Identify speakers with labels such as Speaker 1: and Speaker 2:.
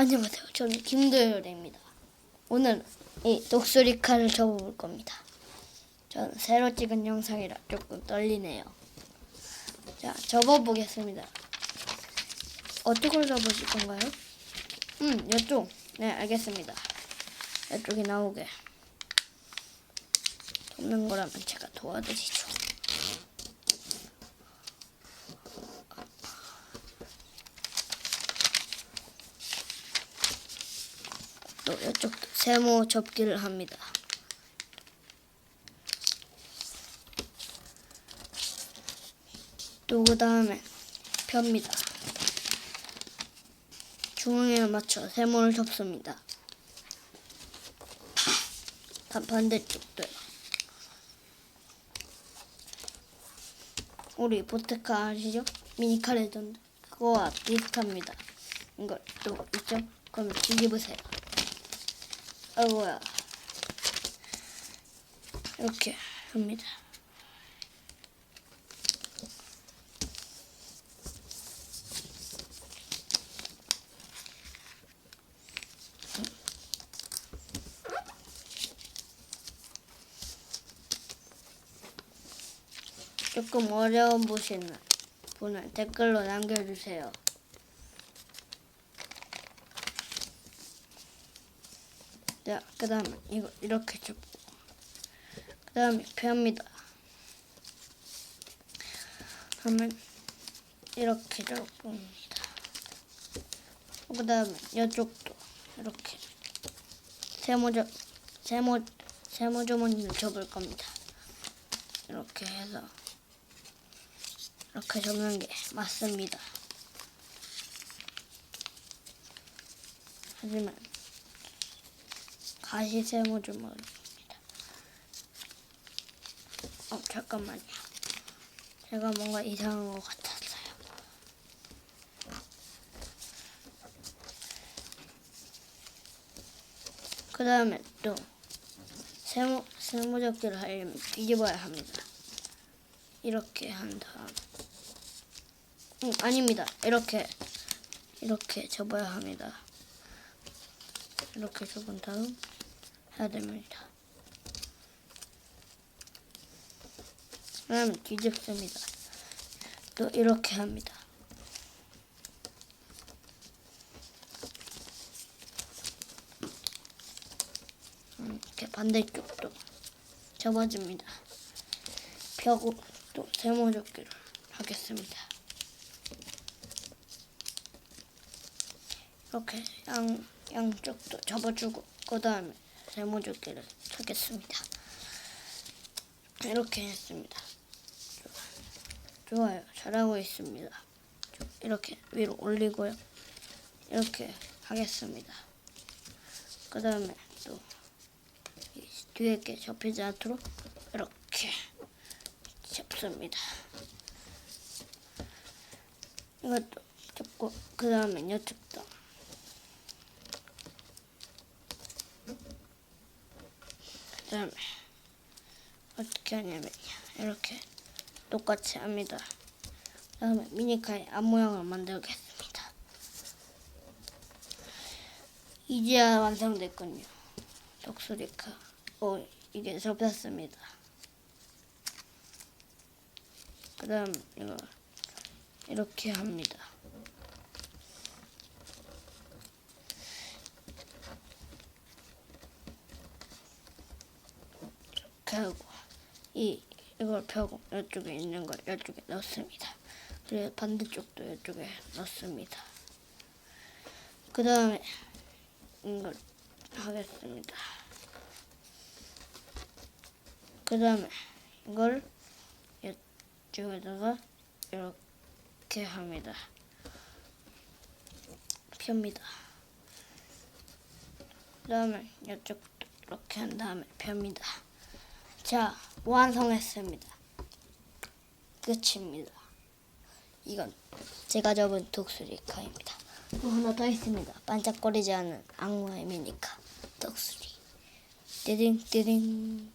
Speaker 1: 안녕하세요. 저는 김도열입니다. 오늘 이 독수리 칼을 접어볼 겁니다. 저는 새로 찍은 영상이라 조금 떨리네요. 자, 접어보겠습니다. 어떻게 접으실 건가요? 음, 이쪽. 네, 알겠습니다. 이쪽이 나오게 접는 거라면 제가 도와드리죠. 또 이쪽도 세모 접기를 합니다. 또 그 다음에 펴입니다. 중앙에 맞춰 세모를 접습니다. 다 반대쪽도요. 우리 보테카 아시죠? 미니카 레전드 그거와 비슷합니다. 이걸 또 있죠? 그럼 뒤집으세요. 아이고야. 이렇게 합니다. 조금 어려운 보시는 분은 댓글로 남겨주세요. 그 다음에 이거 이렇게 접고 그 다음에 펴입니다. 그러면 이렇게 접습니다. 그 다음에 이쪽도 이렇게 세모저 세모 세모 주머니를 접을 겁니다. 이렇게 해서 이렇게 접는 게 맞습니다. 하지만 가시 세모 주머니입니다. 어 잠깐만요. 제가 뭔가 이상한 것 같았어요. 그 다음에 또 세모 세모 접기를 하려면 뒤집어야 합니다. 이렇게 한 다음, 음, 아닙니다. 이렇게 이렇게 접어야 합니다. 이렇게 접은 다음 해야 됩니다. 그다음 뒤집습니다. 또 이렇게 합니다. 음, 이렇게 반대쪽도 접어줍니다. 펴고 또 세모접기를 하겠습니다. 이렇게 양 양쪽도 접어주고 그 다음에 세모접기를 하겠습니다. 이렇게 했습니다. 좋아요. 잘하고 있습니다. 이렇게 위로 올리고요. 이렇게 하겠습니다. 그 다음에 또 뒤에 게 접히지 않도록 이렇게 접습니다. 이것도 접고 그 다음에 이쪽도 그 다음에 어떻게 하냐면 이렇게 똑같이 합니다. 그 다음에 미니카의 앞모양을 만들겠습니다. 이제야 완성됐군요. 독수리카. 오, 이게 접혔습니다. 그 다음 이거 이렇게 합니다. 하고 이 이걸 펴고 이쪽에 있는 걸 이쪽에 넣습니다. 그리고 반대쪽도 이쪽에 넣습니다. 그 다음에 이걸 하겠습니다. 그 다음에 이걸 이쪽에다가 이렇게 합니다. 펴입니다. 그 다음에 이쪽도 이렇게 한 다음에 펴입니다. 자, 완성했습니다. 끝입니다. 이건 제가 접은 독수리 카입니다. 또 하나 더 있습니다. 반짝거리지 않는 악마의 미니카 독수리. 띠딩 띠딩